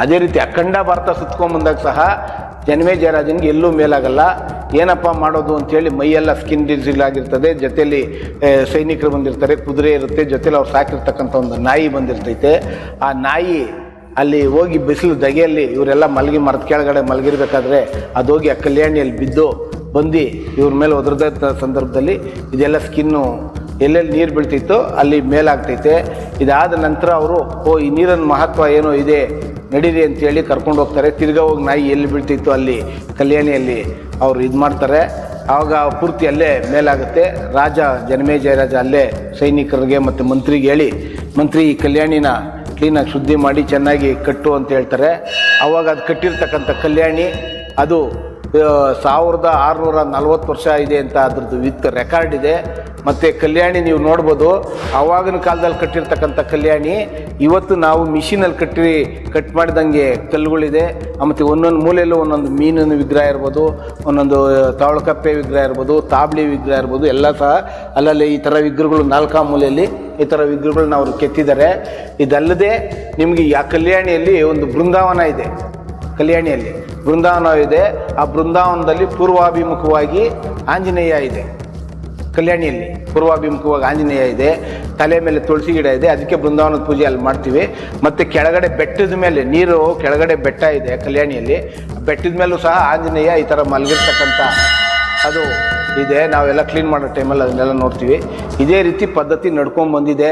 ಅದೇ ರೀತಿ ಅಖಂಡ ಭಾರತ ಸುತ್ಕೊಂಬಂದಾಗ ಸಹ ಜನ್ಮೇ ಜಯರಾಜನ್ಗೆ ಎಲ್ಲೂ ಮೇಲಾಗಲ್ಲ. ಏನಪ್ಪ ಮಾಡೋದು ಅಂತೇಳಿ ಮೈಯೆಲ್ಲ ಸ್ಕಿನ್ ಡಿಸೀಸ್ ಆಗಿರ್ತದೆ ಜೊತೆಯಲ್ಲಿ ಸೈನಿಕರು ಬಂದಿರ್ತಾರೆ, ಕುದುರೆ ಇರುತ್ತೆ, ಜೊತೆಲಿ ಅವ್ರು ಸಾಕಿರ್ತಕ್ಕಂಥ ಒಂದು ನಾಯಿ ಬಂದಿರ್ತೈತೆ. ಆ ನಾಯಿ ಅಲ್ಲಿ ಹೋಗಿ ಬಿಸಿಲು ದಗೆಯಲ್ಲಿ ಇವರೆಲ್ಲ ಮಲಗಿ ಮರದ ಕೆಳಗಡೆ ಮಲಗಿರ್ಬೇಕಾದ್ರೆ ಅದು ಹೋಗಿ ಆ ಕಲ್ಯಾಣಿಯಲ್ಲಿ ಬಿದ್ದು ಬಂದು ಇವ್ರ ಮೇಲೆ ಒದರದ ಸಂದರ್ಭದಲ್ಲಿ ಇದೆಲ್ಲ ಸ್ಕಿನ್ನು ಎಲ್ಲೆಲ್ಲಿ ನೀರು ಬೀಳ್ತಿತ್ತು ಅಲ್ಲಿ ಮೇಲಾಗ್ತೈತೆ. ಇದಾದ ನಂತರ ಅವರು, ಓ, ಈ ನೀರಿನ ಮಹತ್ವ ಏನೋ ಇದೆ. ನಡೀರಿ ಅಂತೇಳಿ ಕರ್ಕೊಂಡು ಹೋಗ್ತಾರೆ. ತಿರ್ಗಾ ಹೋಗಿ ನಾಯಿ ಎಲ್ಲಿ ಬೀಳ್ತಿತ್ತು ಅಲ್ಲಿ ಕಲ್ಯಾಣಿಯಲ್ಲಿ ಅವ್ರು ಇದು ಮಾಡ್ತಾರೆ. ಆವಾಗ ಪೂರ್ತಿ ಅಲ್ಲೇ ಮೇಲಾಗುತ್ತೆ. ರಾಜ, ಜನಮೇ ಜಯರಾಜ ಅಲ್ಲೇ ಸೈನಿಕರಿಗೆ ಮತ್ತು ಮಂತ್ರಿಗೆ ಹೇಳಿ, ಮಂತ್ರಿ, ಈ ಕಲ್ಯಾಣಿನ ಕ್ಲೀನಾಗಿ ಶುದ್ಧಿ ಮಾಡಿ ಚೆನ್ನಾಗಿ ಕಟ್ಟು ಅಂತ ಹೇಳ್ತಾರೆ. ಆವಾಗ ಅದು ಕಟ್ಟಿರ್ತಕ್ಕಂಥ ಕಲ್ಯಾಣಿ, ಅದು ಸಾವಿರದ ಆರುನೂರ ನಲ್ವತ್ತು ವರ್ಷ ಇದೆ ಅಂತ ಅದ್ರದ್ದು ವಿತ್ ರೆಕಾರ್ಡ್ ಇದೆ. ಮತ್ತು ಕಲ್ಯಾಣಿ ನೀವು ನೋಡ್ಬೋದು, ಆವಾಗಿನ ಕಾಲದಲ್ಲಿ ಕಟ್ಟಿರ್ತಕ್ಕಂಥ ಕಲ್ಯಾಣಿ, ಇವತ್ತು ನಾವು ಮಿಷಿನಲ್ಲಿ ಕಟ್ಟಿ, ಕಟ್ ಮಾಡಿದಂಗೆ ಕಲ್ಲುಗಳಿದೆ. ಮತ್ತು ಒಂದೊಂದು ಮೂಲೆಯಲ್ಲೂ ಒಂದೊಂದು ಮೀನಿನ ವಿಗ್ರಹ ಇರ್ಬೋದು, ಒಂದೊಂದು ತಾವಳಕಪ್ಪೆ ವಿಗ್ರಹ ಇರ್ಬೋದು, ತಾಬ್ಲಿ ವಿಗ್ರಹ ಇರ್ಬೋದು, ಎಲ್ಲ ಸಹ ಅಲ್ಲಲ್ಲಿ ಈ ಥರ ವಿಗ್ರಹಗಳು ನಾಲ್ಕಾ ಮೂಲೆಯಲ್ಲಿ ಈ ಥರ ವಿಗ್ರಹಗಳನ್ನ ಅವರು ಕೆತ್ತಿದ್ದಾರೆ. ಇದಲ್ಲದೆ ನಿಮಗೆ ಆ ಕಲ್ಯಾಣಿಯಲ್ಲಿ ಒಂದು ಬೃಂದಾವನ ಇದೆ, ಕಲ್ಯಾಣಿಯಲ್ಲಿ. ಬೃಂದಾವನ ಇದೆ. ಆ ಬೃಂದಾವನದಲ್ಲಿ ಪೂರ್ವಾಭಿಮುಖವಾಗಿ ಆಂಜನೇಯ ಇದೆ. ಕಲ್ಯಾಣಿಯಲ್ಲಿ ಪೂರ್ವಾಭಿಮುಖವಾಗಿ ಆಂಜನೇಯ ಇದೆ. ತಲೆ ಮೇಲೆ ತುಳಸಿ ಗಿಡ ಇದೆ. ಅದಕ್ಕೆ ಬೃಂದಾವನದ ಪೂಜೆ ಅಲ್ಲಿ ಮಾಡ್ತೀವಿ. ಮತ್ತು ಕೆಳಗಡೆ ಬೆಟ್ಟದ ಮೇಲೆ ನೀರು ಕೆಳಗಡೆ ಬೆಟ್ಟ ಇದೆ ಕಲ್ಯಾಣಿಯಲ್ಲಿ. ಬೆಟ್ಟದ ಮೇಲೂ ಸಹ ಆಂಜನೇಯ ಈ ಥರ ಮಲಗಿರ್ತಕ್ಕಂಥ ಅದು ಇದೆ. ನಾವೆಲ್ಲ ಕ್ಲೀನ್ ಮಾಡೋ ಟೈಮಲ್ಲಿ ಅದನ್ನೆಲ್ಲ ನೋಡ್ತೀವಿ. ಇದೇ ರೀತಿ ಪದ್ಧತಿ ನಡ್ಕೊಂಡು ಬಂದಿದೆ.